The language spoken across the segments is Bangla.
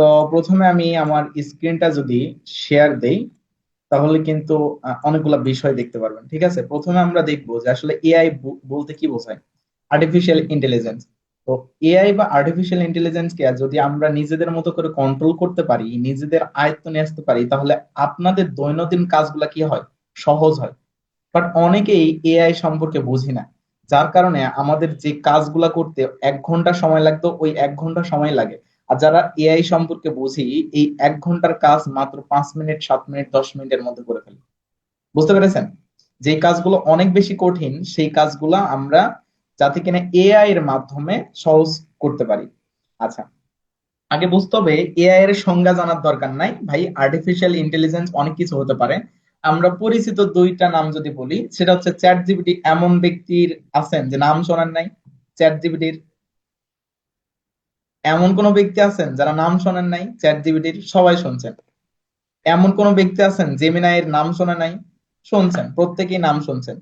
তো প্রথমে আমি আমার স্ক্রিনটা যদি শেয়ার দেই, তাহলে কিন্তু অনেকগুলো বিষয় দেখতে পারবেন, ঠিক আছে? প্রথমে আমরা দেখব যে আসলে এআই বলতে কি বোঝায়? আর্টিফিশিয়াল ইন্টেলিজেন্স তো এআই বা আর্টিফিশিয়াল ইন্টেলিজেন্স কে যদি আমরা নিজেদের মতো করে কন্ট্রোল করতে পারি, নিজেদের আয়ত্ত নিয়ে আসতে পারি, তাহলে আপনাদের দৈনন্দিন কাজগুলা কি হয়? সহজ হয়। বাট অনেকেই এআই সম্পর্কে বুঝি না। যার কারণে আমাদের যে কাজগুলা করতে এক ঘণ্টা সময় লাগতো, ওই এক ঘণ্টা সময় লাগে। আর যারা এআই সম্পর্কে বুঝি, এই এক ঘণ্টার কাজ মাত্র পাঁচ মিনিট, সাত মিনিট, দশ মিনিটের মধ্যে করে ফেলি। বুঝতে পেরেছেন? যে কাজগুলো অনেক বেশি কঠিন, সেই কাজগুলো আমরা যাতে কিনা এআই এর মাধ্যমে সহজ করতে পারি। আচ্ছা আগে বুঝতে হবে এআই এর সংজ্ঞা জানার দরকার নাই। ভাই আর্টিফিশিয়াল ইন্টেলিজেন্স অনেক কিছু হতে পারে। আমরা পরিচিত দুইটা নাম যদি বলি, সেটা হচ্ছে চ্যাট জিবিটি এমন ব্যক্তির আছেন যে নাম শোনার নাই? চ্যাট জিবিটির এমন কোন ব্যক্তি আছেন যারা নাম শোনেন নাই? চ্যাট জিবিটির সবাই শুনছেন। এমন কোন ব্যক্তি আছেন জেমিনাইয়ের নাম শোনে নাই? শুনছেন, প্রত্যেকেই নাম শুনছেন।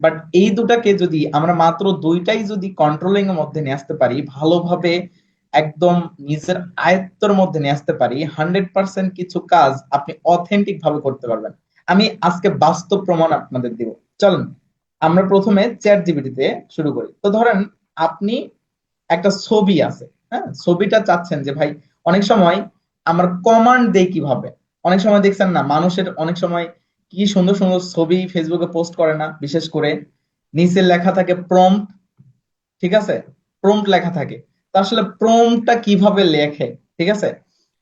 বাট এই দুটাকে যদি আমরা মাত্র দুইটাই যদি কন্ট্রোলিং এর মধ্যে নিয়ে আসতে পারি, ভালোভাবে একদম নিজের আয়ত্তর মধ্যে নিয়ে আসতে পারি হান্ড্রেড পার্সেন্ট কিছু কাজ আপনি অথেন্টিক ভাবে করতে পারবেন। আমি আজকে বাস্তব প্রমাণ আপনাদের দিব। চলেন, আমরা প্রথমে চ্যাট জিবিটিতে শুরু করি। তো ধরেন, আপনি একটা ছবি আছে। হ্যাঁ ছবিটা চাচ্ছেন যে ভাই, অনেক সময় আমার কমান্ড দেই কীভাবে? অনেক সময় দেখছেন না, মানুষের অনেক সময় কি সুন্দর সুন্দর ছবি ফেসবুকে পোস্ট করে না, বিশেষ করে নিচে লেখা থাকে প্রম্পট ঠিক আছে? প্রম্পট লেখা থাকে। তো আসলে প্রম্পটটা কীভাবে লেখে, ঠিক আছে?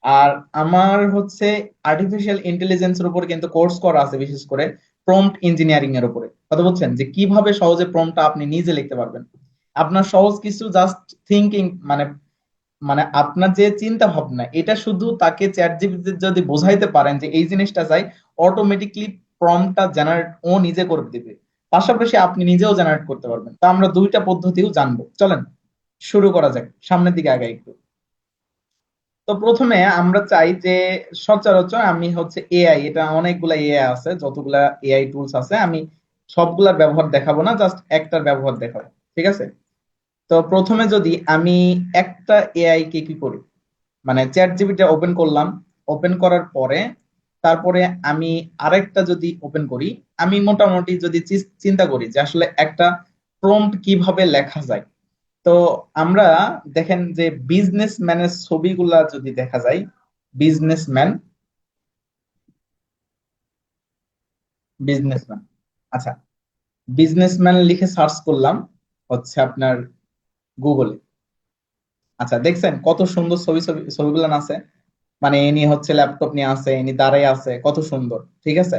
আর আমার হচ্ছে আর্টিফিশিয়াল ইন্টেলিজেন্সের উপর কিন্তু কোর্স করা আছে, বিশেষ করে প্রম্পট ইঞ্জিনিয়ারিং এর উপরে। কথা বলছেন? যে কীভাবে সহজে প্রম্পটটা আপনি নিজে লিখতে পারবেন। আপনার সহজ কিছু জাস্ট থিঙ্কিং মানে মানে আপনার যে চিন্তা ভাবনা, এটা শুধু তাকে চ্যাট জিপিটি যদি বোঝাইতে পারেন যে এই জিনিসটা চাই অটোমেটিকলি প্রমটা জেনারেট ও নিজে করে দিবে। পাশাপাশি আপনি নিজেও জেনারেট করতে পারবেন। তা আমরা দুইটা পদ্ধতিও জানব। চলেন, শুরু করা যাক। সামনের দিকে আগে একটু। তো প্রথমে আমরা চাই যে সচরাচর আমি হচ্ছে এআই এটা অনেকগুলা এআই আছে, যতগুলা এআই টুলস আছে, আমি সবগুলার ব্যবহার দেখাবো না জাস্ট একটার ব্যবহার দেখাবো। ঠিক আছে? তো প্রথমে যদি আমি একটা এআই কে কি করি? মানে চ্যাট জিবিটা ওপেন করলাম। ওপেন করার পরে তারপরে আমি আরেকটা যদি ওপেন করি, আমি মোটামুটি যদি চিন্তা করি যে আসলে একটা প্রম্পট কীভাবে লেখা যায়। তো আমরা দেখেন যে বিজনেসম্যানের ছবিগুলা যদি দেখা যায় বিজনেসম্যান বিজনেসম্যান আচ্ছা বিজনেসম্যান লিখে সার্চ করলাম, হচ্ছে আপনার গুগলে আচ্ছা দেখছেন কত সুন্দর ছবি ছবি, ছবিগুলো আছে? মানে এনি হচ্ছে ল্যাপটপ নিয়ে আছে, এনি দাঁড়াই আছে, কত সুন্দর, ঠিক আছে?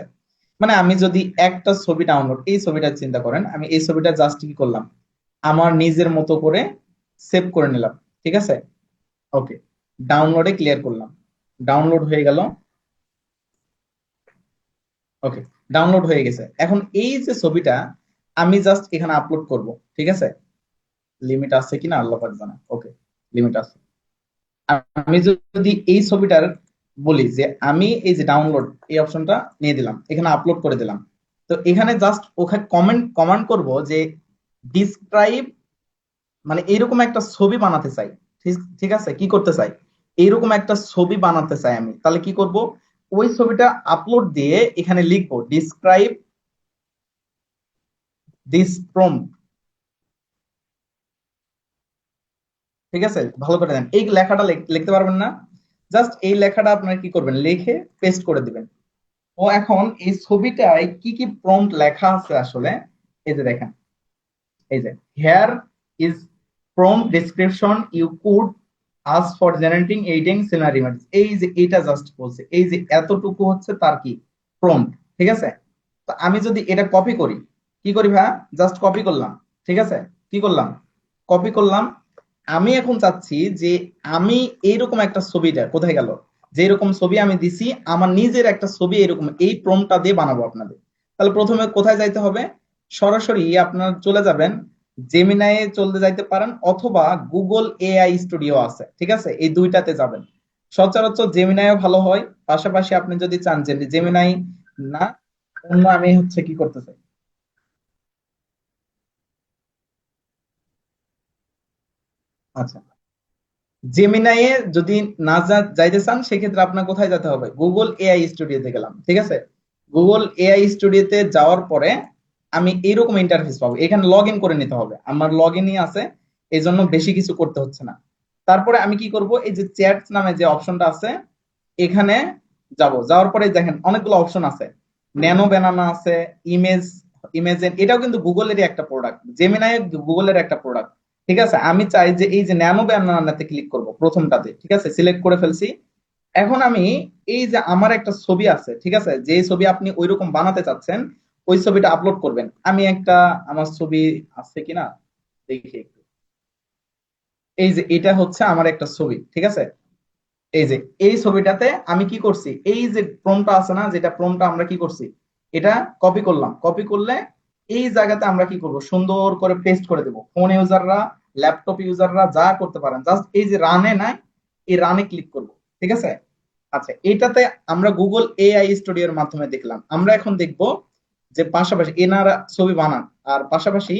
মানে আমি যদি একটা ছবি ডাউনলোড এই ছবিটা চিন্তা করেন, আমি এই ছবিটা জাস্ট কি করলাম? আমার নিজের মতো করে সেভ করে নিলাম, ঠিক আছে? ওকে ডাউনলোডে ক্লিয়ার করলাম। ডাউনলোড হয়ে গেল। ওকে ডাউনলোড হয়ে গেছে। এখন এই যে ছবিটা আমি জাস্ট এখানে আপলোড করব, ঠিক আছে? লিমিট আছে কিনা আল্লাহ পাক জানে। ওকে লিমিট আছে। আমি যদি এই ছবিটার বলি যে আমি এই যে ডাউনলোড এই অপশনটা নিয়ে দিলাম, এখানে আপলোড করে দিলাম, তো এখানে জাস্ট ওখানে কমেন্ট কমান্ড করব যে ডিসক্রাইব মানে এরকম একটা ছবি বানাতে চাই, ঠিক আছে? কি করতে চাই? এইরকম একটা ছবি বানাতে চাই আমি। তাহলে কি করব? ওই ছবিটা আপলোড দিয়ে এখানে লিখব ডিসক্রাইব দিস প্রম্পট ঠিক আছে? ভালো করে দেন। এই লেখাটা লিখতে পারবেন না। জাস্ট এই লেখাটা আপনার কি করবেন? লিখে পেস্ট করে দিবেন। ও এখন এই ছবিটায় কি কি প্রম্পট লেখা আছে আসলে? এই যে দেখেন। এই যে here is prompt description you could use for generating এইটিং scenery image এই যে এটা জাস্ট বলছে। এই যে এতটুকু হচ্ছে তার কি? প্রম্পট ঠিক আছে? তো আমি যদি এটা কপি করি, কি করি ভাই জাস্ট কপি করলাম। ঠিক আছে? কি করলাম? কপি করলাম। আমি এখন চাচ্ছি যে আমি এইরকম একটা ছবিটা কোথায় গেল? যে এরকম ছবি আমি দিছি, আমার নিজের একটা ছবি এরকম এই প্রমটা দিয়ে বানাবো আপনাদের। তাহলে প্রথমে কোথায় যাইতে হবে? সরাসরি আপনার চলে যাবেন জেমিনায়ে চলতে যাইতে পারেন অথবা গুগল এআই স্টুডিও আছে, ঠিক আছে? এই দুইটাতে যাবেন। সচরাচর জেমিনাইও ভালো হয়, পাশাপাশি আপনি যদি চান যে জেমিনাই না, অন্য আমি হচ্ছে কি করতে চাই? আচ্ছা। জেমিনাইয়ে যদি না যাইতে চান, সেক্ষেত্রে আপনার কোথায় যেতে হবে? গুগল এআই স্টুডিওতে গেলাম, ঠিক আছে? গুগল এআই স্টুডিওতে যাওয়ার পরে আমি এইরকম ইন্টারফেস পাবো। এখানে লগ ইন করে নিতে হবে। আমার লগ ইনই আছে এই জন্য বেশি কিছু করতে হচ্ছে না। তারপরে আমি কি করব? এই যে চ্যাট নামে যে অপশনটা আছে, এখানে যাব। যাওয়ার পরে দেখেন অনেকগুলো অপশন আছে। ন্যানো ব্যানানা আছে ইমেজ ইমেজেন এটাও কিন্তু গুগলেরই একটা প্রোডাক্ট জেমিনাই গুগলের একটা প্রোডাক্ট ঠিক আছে? আমি চাই যে এই যে ন্যানো ব্যানানাতে ক্লিক করব প্রথমটাতে, ঠিক আছে? সিলেক্ট করে ফেলছি। এখন আমি এই যে আমার একটা ছবি আছে, ঠিক আছে? যে ছবি আপনি ওইরকম বানাতে চাচ্ছেন, ওই ছবিটা আপলোড করবেন। আমি একটা, আমার ছবি আছে কিনা? দেখি একটু। এই যে এটা হচ্ছে আমার একটা ছবি, ঠিক আছে? এই যে, এই ছবিটাতে আমি কি করছি? এই যে প্রমটা আছে না, যেটা প্রমটা আমরা কি করছি? এটা কপি করলাম। কপি করলে এই জায়গাতে আমরা কি করব? সুন্দর করে পেস্ট করে দেব। ফোন ইউজাররা ল্যাপটপ ইউজাররা যা করতে পারেন জাস্ট এই যে রানে নাই, এই রানে ক্লিক করব। ঠিক আছে? আচ্ছা এটাতে আমরা গুগল এআই স্টুডিওর মাধ্যমে দেখলাম। আমরা এখন দেখব যে পাশাপাশি এনারা ছবি বানান, আর পাশাপাশি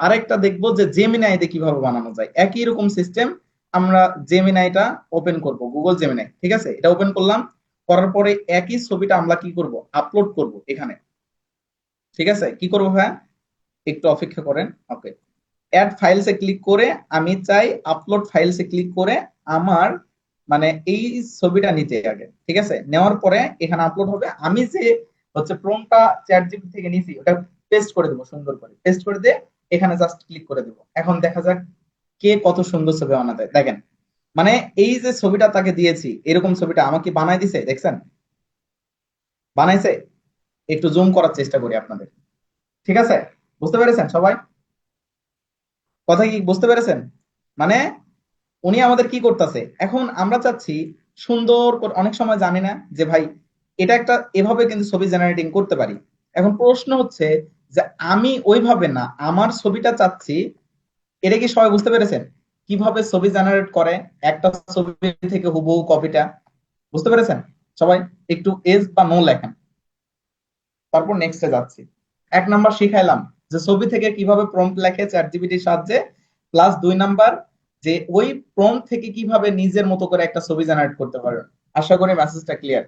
আরেকটা দেখব যে জেমিনাইতে কীভাবে বানানো যায়। একই রকম সিস্টেম আমরা জেমিনাইটা ওপেন করব গুগল জেমিনাই ঠিক আছে? এটা ওপেন করলাম, করার পরে একই ছবিটা আমরা কি করব? আপলোড করব এখানে। ঠিক আছে? কি করব ভাইয়া? একটু অপেক্ষা করেন। ওকে অ্যাড ফাইলসে ক্লিক করে আমি চাই আপলোড ফাইলসে ক্লিক করে আমার মানে এই ছবিটা নিতে আগে, ঠিক আছে? নেওয়ার পরে এখানে আপলোড হবে। আমি যে হচ্ছে প্রমটা চ্যাট জিপি থেকে নিছি, ওটা পেস্ট করে দেবো, সুন্দর করে। পেস্ট করে দিয়ে এখানে জাস্ট ক্লিক করে দেবো। এখন দেখা যাক কে কত সুন্দর ছবি বানাতে দেখেন মানে এই যে ছবিটা তাকে দিয়েছি, এরকম ছবিটা আমাকে বানাই দিছে, দেখছেন? বানাইছে? একটু জুম করার চেষ্টা করি আপনাদের। ঠিক আছে? বুঝতে পেরেছেন সবাই? কথা কি, বুঝতে পেরেছেন? মানে উনি আমাদের কি করতেছে? এখন আমরা চাচ্ছি সুন্দর অনেক সময় জানি না যে ভাই, এটা একটা এভাবে কিন্তু ছবি জেনারেটিং করতে পারি। এখন প্রশ্ন হচ্ছে যে আমি ওইভাবে না, আমার ছবিটা চাচ্ছি, এটা কি সবাই বুঝতে পেরেছেন? কীভাবে ছবি জেনারেট করে? একটা ছবি থেকে হুবহু কপিটা বুঝতে পেরেছেন? সবাই, একটু এজ বা নো লেখেন। তারপর নেক্সটে যাচ্ছি। এক নাম্বার শিখাইলাম যে ছবি থেকে কীভাবে প্রম্পট লেখে চ্যাট জিপিটির সাহায্যে প্লাস দুই নাম্বার যে ওই প্রম্পট থেকে কীভাবে নিজের মতো করে একটা ছবি জেনারেট করতে পারবেন আশা করি মেসেজটা ক্লিয়ার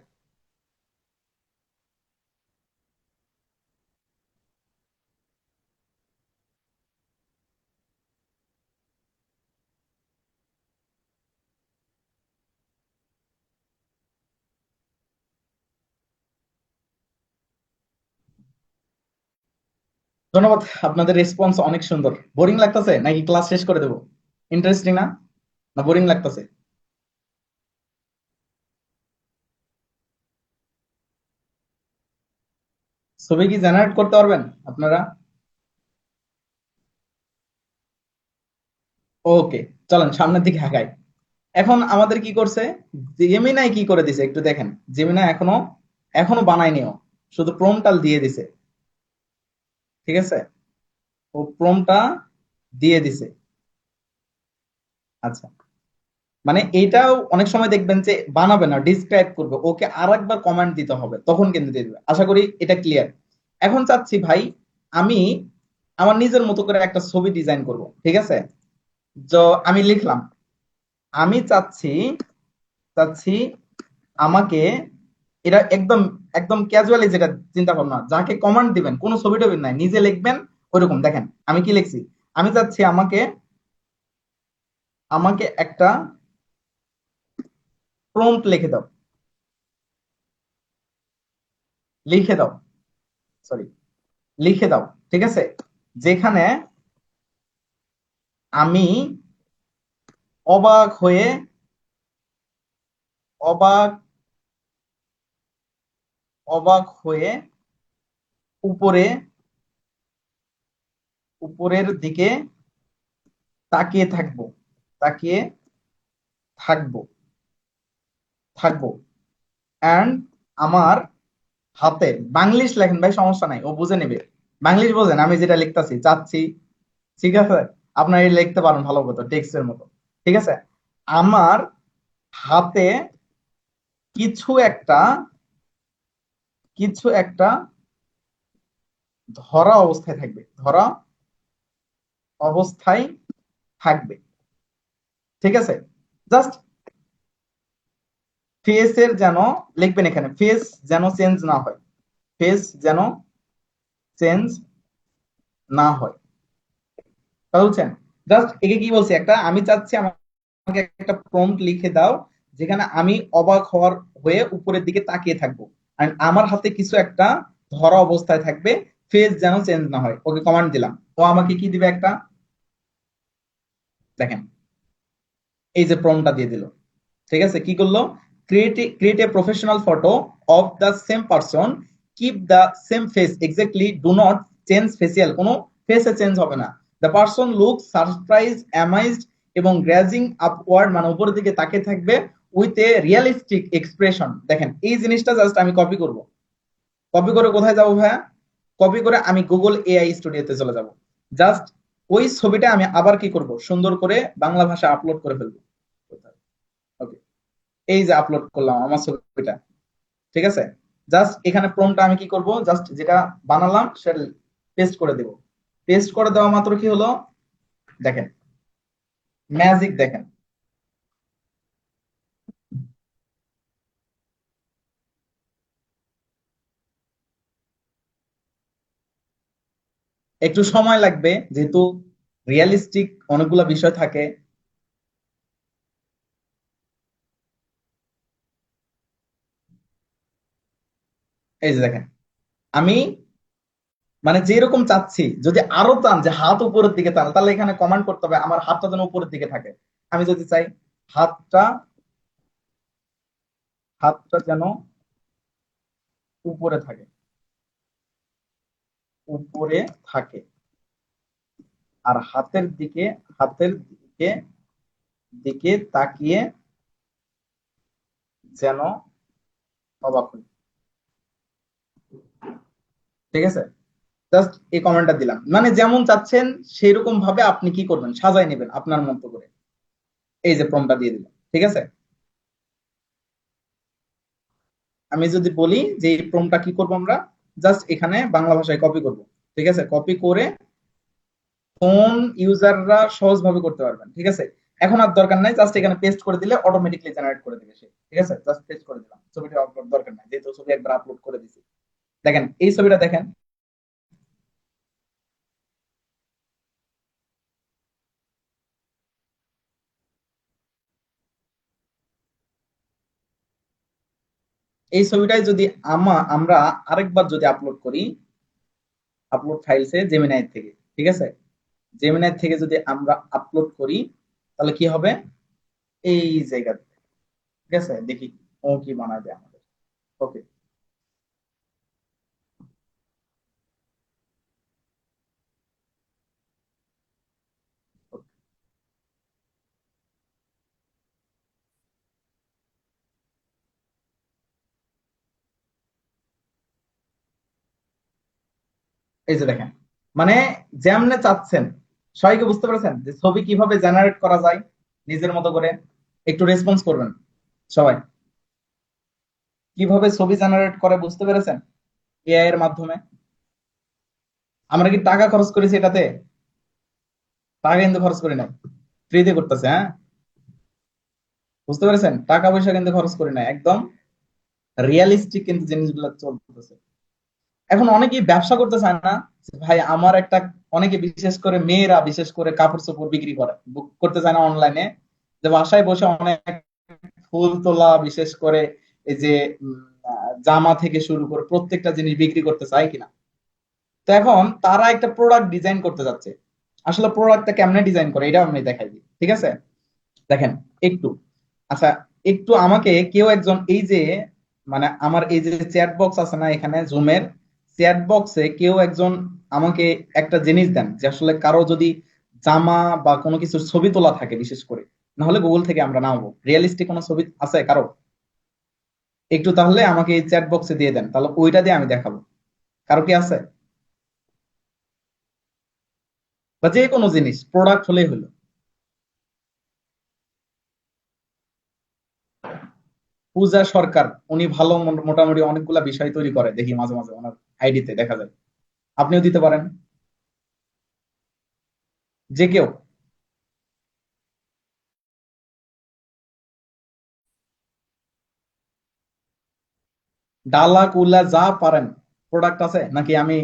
ধন্যবাদ, আপনাদের রেসপন্স অনেক সুন্দর। বোরিং লাগতেছে? নাকি ক্লাস শেষ করে দেবো? ইন্টারেস্টিং না? না বোরিং লাগতেছে? ছবি কি জেনারেট করতে পারবেন আপনারা? ওকে চলেন, সামনের দিকে আগাই। এখন আমাদের কি করছে? জেমিনাই কি করে দিছে? একটু দেখেন। জেমিনা এখনও এখনও বানায়নিও। শুধু প্রমটাল দিয়ে দিছে। ঠিক আছে? ও প্রমটা দিয়ে দিছে। আচ্ছা। মানে এইটাও অনেক সময় দেখবেন যে বানাবে না ডিসক্রাইব করবে। ওকে আর একবার কমেন্ট দিতে হবে, তখন কিন্তু দিয়ে দেবে। আশা করি এটা ক্লিয়ার এখন চাচ্ছি ভাই, আমি আমার নিজের মতো করে একটা ছবি ডিজাইন করব, ঠিক আছে? তো আমি লিখলাম। আমি চাচ্ছি চাচ্ছি আমাকে এটা একদম একদম ক্যাজুয়ালি যেটা চিন্তা ভাবনা যাকে কমান্ড দিবেন, কোনো ছবি টবি নাই, নিজে লিখবেন, ওইরকম। দেখেন, আমি কি লিখছি? আমি চাচ্ছি আমাকে আমাকে একটা প্রম্পট লিখে দাও। লিখে দাও। সরি লিখে দাও, ঠিক আছে? যেখানে আমি অবাক হয়ে, অবাক অবাক হয়ে উপরে, উপরের দিকে তাকিয়ে থাকব তাকিয়ে থাকব থাকব। অ্যান্ড আমার হাতে, বাংলিশ লেখেন ভাই, সমস্যা নাই, ও বুঝে নেবে। বাংলিশ বোঝেন, আমি যেটা লিখতেছি, চাচ্ছি, ঠিক আছে? আপনার লিখতে পারেন ভালো মতো, টেক্সটের মতো, ঠিক আছে? আমার হাতে কিছু একটা কিছু একটা ধরা অবস্থায় থাকবে, ধরা অবস্থায় থাকবে। ঠিক আছে? জাস্ট ফেসের যেন, লিখবেন এখানে ফেস যেন চেঞ্জ না হয়। ফেস যেন চেঞ্জ না হয়। কথা বলছেন? জাস্ট একে কি বলছি? একটা, আমি চাচ্ছি আমাকে একটা প্রম্পট লিখে দাও, যেখানে আমি অবাক হওয়ার হয়ে উপরের দিকে তাকিয়ে থাকব। আর আমার হাতে কিছু একটা ধরা অবস্থায় থাকবে ফেস যেন চেঞ্জ না হয়। ওকে কমান্ড দিলাম। ও আমাকে কি দিবে একটা? দেখেন। এই যে প্রমটা দিয়ে দিল। ঠিক আছে? কি করল? Create create a professional photo of the same person keep the same face exactly do not change facial কোনো ফেসে চেঞ্জ হবে না। The person look surprise amazed এবং গ্রাজিং আপওয়ার্ড মানে উপরের দিকে তাকিয়ে থাকবে। উইথ এ রিয়ালিস্টিক এক্সপ্রেশন দেখেন, এই জিনিসটা জাস্ট আমি কপি করব। কপি করে কোথায় যাব ভাইয়া? কপি করে আমি গুগল এআই স্টুডিওতে চলে যাব। জাস্ট ওই ছবিটা আমি আবার কি করব? সুন্দর করে বাংলা ভাষা আপলোড করে ফেলব। ওকে এই যে আপলোড করলাম আমার ছবিটা। ঠিক আছে? জাস্ট এখানে প্রমটা আমি কি করব? জাস্ট যেটা বানালাম সেটা পেস্ট করে দেব। পেস্ট করে দেওয়া মাত্র কি হলো? দেখেন। ম্যাজিক দেখেন। একটু সময় লাগবে, যেহেতু রিয়েলিস্টিক অনেকগুলা বিষয় থাকে। এই যে দেখেন, আমি মানে যেরকম চাচ্ছি, যদি আরও টান যে হাত উপরের দিকে টান, তাহলে এখানে কমান্ড করতে হবে, আমার হাতটা যেন উপরের দিকে থাকে। আমি যদি চাই হাতটা হাতটা যেন উপরে থাকে। উপরে থাকে। আর হাতের দিকে হাতের দিকে দিকে তাকিয়ে যেন অবাক হই। ঠিক আছে? জাস্ট এই কমেন্টটা দিলাম। মানে যেমন চাচ্ছেন সেরকম ভাবে আপনি কি করবেন? সাজাই নেবেন আপনার মতো করে। এই যে প্রমটা দিয়ে দিলাম। ঠিক আছে? আমি যদি বলি যে এই প্রমটা কি করব আমরা? জাস্ট এখানে বাংলা ভাষায় কপি করব। ঠিক আছে? কপি করে কোন ইউজাররা সহজভাবে করতে পারবেন। ঠিক আছে? এখন আর দরকার নাই, জাস্ট এখানে পেস্ট করে দিলে অটোমেটিকলি জেনারেট করে দিবে সে। ঠিক আছে? জাস্ট পেস্ট করে দিলাম। ছবিটা দরকার নাই, যেহেতু ছবি একবার আপলোড করে দিছি। দেখেন, এই ছবিটা দেখেন এই ছবিটাই যদি আমা, আমরা আরেকবার যদি আপলোড করি আপলোড ফাইলসে জেমিনাই থেকে, ঠিক আছে? জেমিনাই থেকে যদি আমরা আপলোড করি, তাহলে কি হবে? এই জায়গাতে, ঠিক আছে? দেখি, ও কি বানাবে আমাদের। ওকে এই যে দেখেন মানে যেমনে চাচ্ছেন, সবাইকে বুঝতে পেরেছেন যে ছবি কীভাবে জেনারেট করা যায়? নিজের মতো করে একটু রেসপন্স করবেন সবাই। কীভাবে ছবি জেনারেট করে বুঝতে পেরেছেন? এআই এর মাধ্যমে। আমরা কি টাকা খরচ করেছি এটাতে? টাকা কিন্তু খরচ করি নাই। ফ্রিতে করতেছে হ্যাঁ? বুঝতে পেরেছেন? টাকা পয়সা কিন্তু খরচ করি নাই। একদম রিয়ালিস্টিক কিন্তু জিনিসগুলো চলতেছে। এখন অনেকেই ব্যবসা করতে চায় না ভাই আমার একটা, অনেকে বিশেষ করে মেয়েরা বিশেষ করে কাপড় চোপড় বিক্রি করে করতে চায় না অনলাইনে যে বাসায় বসে অনেক ফুল তোলা, বিশেষ করে এই যে জামা থেকে শুরু করে প্রত্যেকটা জিনিস বিক্রি করতে চায় কিনা। তো এখন তারা একটা প্রোডাক্ট ডিজাইন করতে যাচ্ছে। আসলে প্রোডাক্টটা কেমনে ডিজাইন করে এটা আমি দেখাই দিই, ঠিক আছে? দেখেন, একটু। আচ্ছা একটু আমাকে কেউ একজন, এই যে মানে আমার এই যে চ্যাট বক্স আছে না, এখানে জুমের চ্যাট বক্সে কেউ একজন আমাকে একটা জিনিস দেন যে আসলে কারও যদি জামা বা কোনো কিছুর ছবি তোলা থাকে বিশেষ করে না হলে গুগল থেকে আমরা নামাবো। রিয়েলিস্টিক কোনো ছবি আছে কারও? একটু তাহলে আমাকে এই চ্যাট বক্সে দিয়ে দেন, তাহলে ওইটা দিয়ে আমি দেখাবো। কারও কি আছে? বা যে কোনো জিনিস প্রোডাক্ট হলেই হলো। পূজা সরকার, উনি ভালো মোটামুটি অনেকগুলা বিষয় তৈরি করে, দেখি মাঝে মাঝে ওনার আইডিতে দেখা যায়। আপনিও দিতে পারেন। যে কেউ। ডালা কুলা যা পারেন। প্রোডাক্ট আছে? নাকি আমি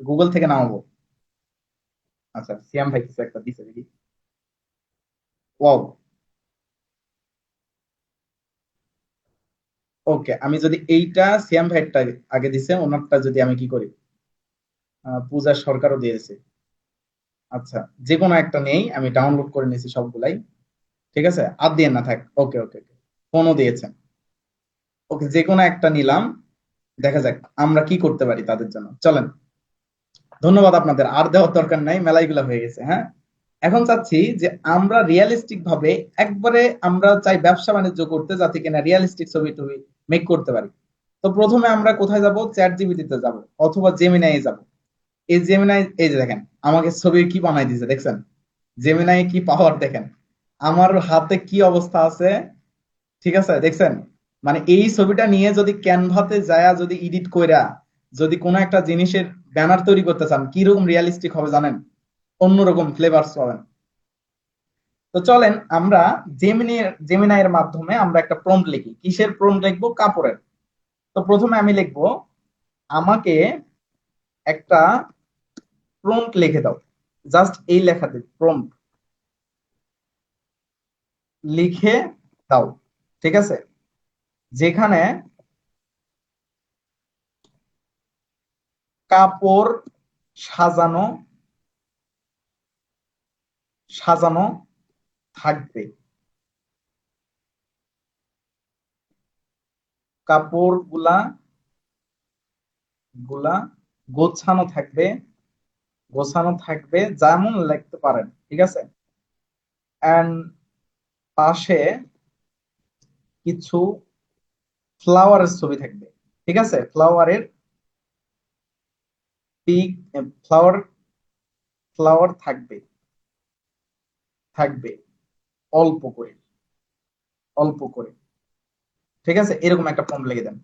গুগল থেকে নামাবো? আচ্ছা সিয়াম ভাই কিছু একটা দিচ্ছে দেখি। ওয়াও ওকে আমি যদি এইটা সিয়াম ভাইটা আগে দিছে ওনারটা যদি আমি কি করি? আহ, পূজা সরকারও দিয়েছে। আচ্ছা যে কোনো একটা নেই আমি ডাউনলোড করে নিয়েছি সবগুলাই। ঠিক আছে? আর দিয়ে না থাক। ওকে ওকে ওকে ফোনও দিয়েছেন ওকে যে কোনো একটা নিলাম। দেখা যাক আমরা কি করতে পারি তাদের জন্য। চলেন। ধন্যবাদ আপনাদের। আর দেওয়ার দরকার নাই মেলাইগুলা হয়ে গেছে হ্যাঁ? এখন চাচ্ছি যে আমরা রিয়ালিস্টিক ভাবে একবারে আমরা চাই ব্যবসা বাণিজ্য করতে যাতে কিনা রিয়ালিস্টিক ছবি টবি মেক করতে পারি। তো প্রথমে আমরা কোথায় যাব? চ্যাট জিপিটিতে যাব অথবা জেমিনাই যাব। এই জেমিনাই এই যে দেখেন, আমাকে ছবি কি বানাই দিয়েছে দেখছেন? জেমিনাই কি পাওয়ার দেখেন। আমার হাতে কি অবস্থা আছে? ঠিক আছে, দেখছেন? মানে এই ছবিটা নিয়ে যদি ক্যানভাতে যায়া যদি এডিট কইরা যদি কোনো একটা জিনিসের ব্যানার তৈরি করতে চান, কীরকম রিয়ালিস্টিক হবে জানেন? অন্যরকম ফ্লেভারস পাবেন। তো চলেন আমরা জেমিনি জেমিনাই এর মাধ্যমে আমরা একটা প্রম্পট লিখি। কিসের প্রম্পট লিখব? কাপড়ের। তো প্রথমে আমি লিখব, আমাকে একটা প্রম্পট লিখে দাও। জাস্ট এই লেখা দিই প্রম্পট লিখে দাও। ঠিক আছে? যেখানে কাপড় সাজানো সাজানো থাকবে। কাপড়গুলা গুলা গোছানো থাকবে গোছানো থাকবে যেমন লিখতে পারেন, ঠিক আছে? এন্ড পাশে কিছু ফ্লাওয়ারের ছবি থাকবে, ঠিক আছে? ফ্লাওয়ারের পিক, ফ্লাওয়ার ফ্লাওয়ার থাকবে। থাকবে। অল্প করে। অল্প করে। ঠিক আছে? এরকম একটা ফর্ম লিখে দেন।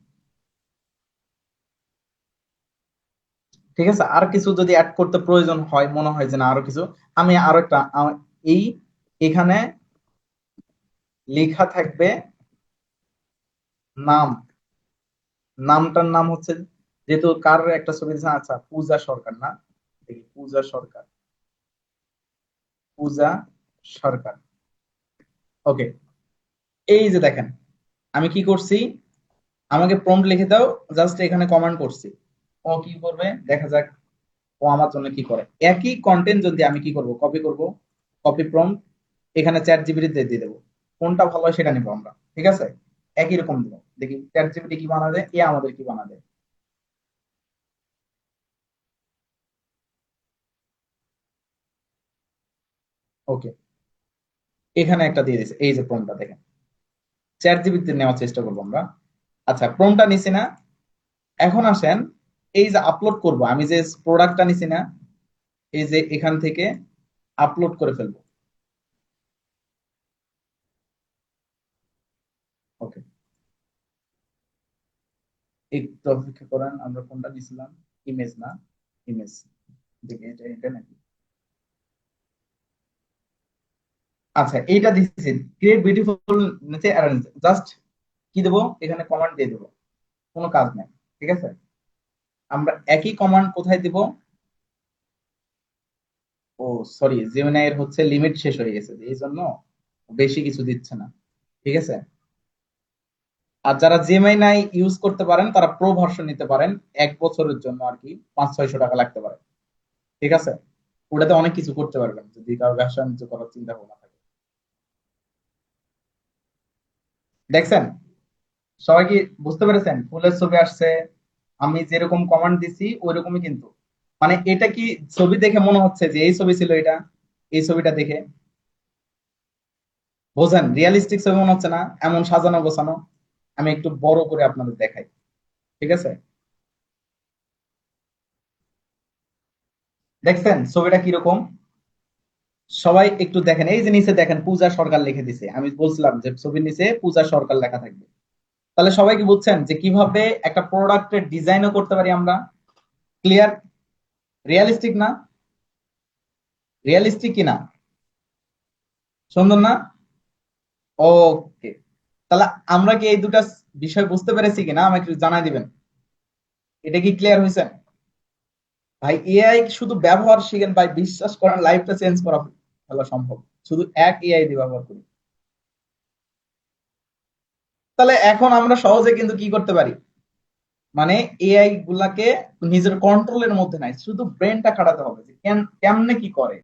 ঠিক আছে? আর কিছু যদি অ্যাড করতে প্রয়োজন হয়, মনে হয় যে না, আরও কিছু, আমি আরও একটা এই, এখানে লেখা থাকবে নাম। নামটার নাম হচ্ছে, যেহেতু কার একটা ছবি আচ্ছা পূজা সরকার না? পূজা সরকার। পূজা সরকার। ওকে এই যে দেখেন, আমি কি করছি? আমাকে প্রম্পট লিখে দাও জাস্ট এখানে কমান্ড করছি। ও কি করবে? দেখা যাক, ও আমার জন্য কি করে। একই কন্টেন্ট যদি আমি কি করব? কপি করব কপি প্রম্পট এখানে চ্যাট জিপিটিতে দিয়ে দেবো। কোনটা ভালো হয় সেটা নিবো আমরা, ঠিক আছে? একই রকম দিব দেখি চ্যাট জিপিটি কি বানাবে? এ আমাদের কি বানাবে? ওকে এখানে একটা দিয়ে দিছে এই যে প্রম্পটটা দেখেন। চ্যাট জিপিটিতে নেওয়ার চেষ্টা করব আমরা। আচ্ছা প্রম্পটটা নিছি না। এখন আসেন, এই যে আপলোড করব, আমি যে প্রোডাক্টটা নিছি না, এই যে এখান থেকে আপলোড করে ফেলব। ওকে একটু অপেক্ষা করেন, আমরা কোনটা নিছিলাম? ইমেজ না? ইমেজ দেখি এটা এটা নাকি? আচ্ছা এইটা দিচ্ছি ক্রিয়েট বিউটিফুল নিচে অ্যারেঞ্জ জাস্ট কি দেবো? এখানে কমান্ড দিয়ে দেবো। কোনো কাজ নাই, ঠিক আছে? আমরা একই কমান্ড কোথায় দিব? ও সরি জেমিনাই হচ্ছে লিমিট শেষ হয়ে গেছে এই জন্য বেশি কিছু দিচ্ছে না, ঠিক আছে? আর যারা জেমিনাই ইউজ করতে পারেন, তারা প্রো ভার্সন নিতে পারেন, এক বছরের জন্য আর কি, পাঁচ, ছয়শো টাকা লাগতে পারে, ঠিক আছে? ওটাতে অনেক কিছু করতে পারবেন, যদি কারও ব্যবসা করার চিন্তা ভাবনা দেখছেন? সবাই কি বুঝতে পেরেছেন? ফুলের ছবি আসছে, আমি যেরকম কমান্ড দিছি ওই রকমই কিন্তু। মানে এটা কি ছবি দেখে মনে হচ্ছে যে এই ছবি ছিল এটা? এই ছবিটা দেখে? বোঝেন রিয়ালিস্টিক ছবি মনে হচ্ছে না, এমন সাজানো গোছানো। আমি একটু বড় করে আপনাদের দেখাই। ঠিক আছে? দেখছেন ছবিটা কীরকম? সবাই একটু দেখেন, এই যে নিচে দেখেন, পূজা সরকার লিখে দিছে। আমি বলছিলাম যে ছবির নিচে পূজা সরকার লেখা থাকবে। তাহলে সবাই কি বুঝছেন যে কীভাবে একটা প্রোডাক্টের ডিজাইনও করতে পারি আমরা? ক্লিয়ার রিয়ালিস্টিক না? রিয়ালিস্টিক কি না? সুন্দর না? ওকে তাহলে আমরা কি এই দুটা বিষয় বুঝতে পেরেছি কিনা? আমাকে একটু জানাই দিবেন। এটা কি ক্লিয়ার হয়েছে ভাই এআই শুধু ব্যবহার শিখেন ভাই, বিশ্বাস করেন লাইফটা চেঞ্জ করা ভালো সম্ভব। শুধু এক এআই দিয়ে ব্যবহার করি। তাহলে এখন আমরা সহজে কিন্তু কি করতে পারি? মানে এআই গুলাকে নিজের কন্ট্রোলের মধ্যে নাই, শুধু ব্রেনটা খাটাতে হবে যে কেমনে কি করে?